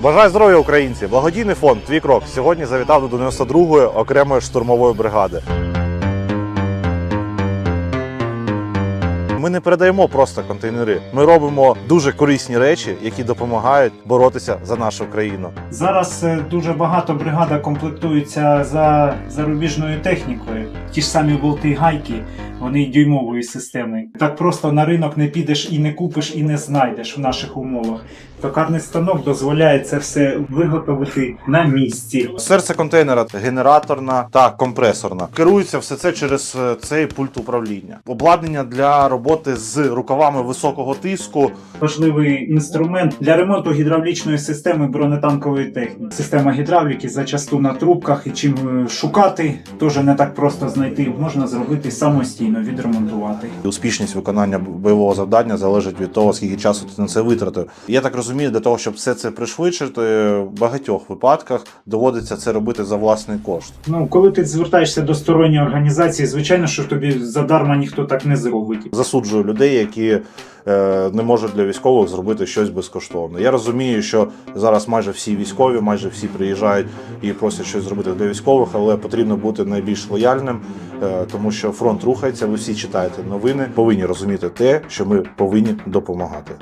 Бажаю здоров'я, українці! Благодійний фонд Твій крок сьогодні завітав до 92-ї окремої штурмової бригади. Ми не передаємо просто контейнери. Ми робимо дуже корисні речі, які допомагають боротися за нашу країну. Зараз е, дуже багато бригада комплектується за зарубіжною технікою. Ті ж самі болти гайки, вони дюймової системи. Так просто на ринок не підеш і не купиш, і не знайдеш в наших умовах. Токарний станок дозволяє це все виготовити на місці. Серце контейнера генераторна та компресорна. Керується все це через е, цей пульт управління. Обладнання для роботи з рукавами високого тиску. Важливий інструмент для ремонту гідравлічної системи бронетанкової техніки. Система гідравліки зачасту на трубках, і чим е, шукати, теж не так просто знайти. Можна зробити самостійно, відремонтувати. Успішність виконання бойового завдання залежить від того, скільки часу ти на це витратив. Я так розумію, для того, щоб все це пришвидшити, в багатьох випадках доводиться це робити за власний кошт. Ну, коли ти звертаєшся до сторонньої організації, звичайно, що тобі задарма ніхто так не зробить. Засуджую людей, які е, не можуть для військових зробити щось безкоштовне. Я розумію, що зараз майже всі військові, майже всі приїжджають і просять щось зробити для військових, але потрібно бути найбільш лояльним, е, тому що фронт рухається. Ви всі читаєте новини, повинні розуміти те, що ми повинні допомагати.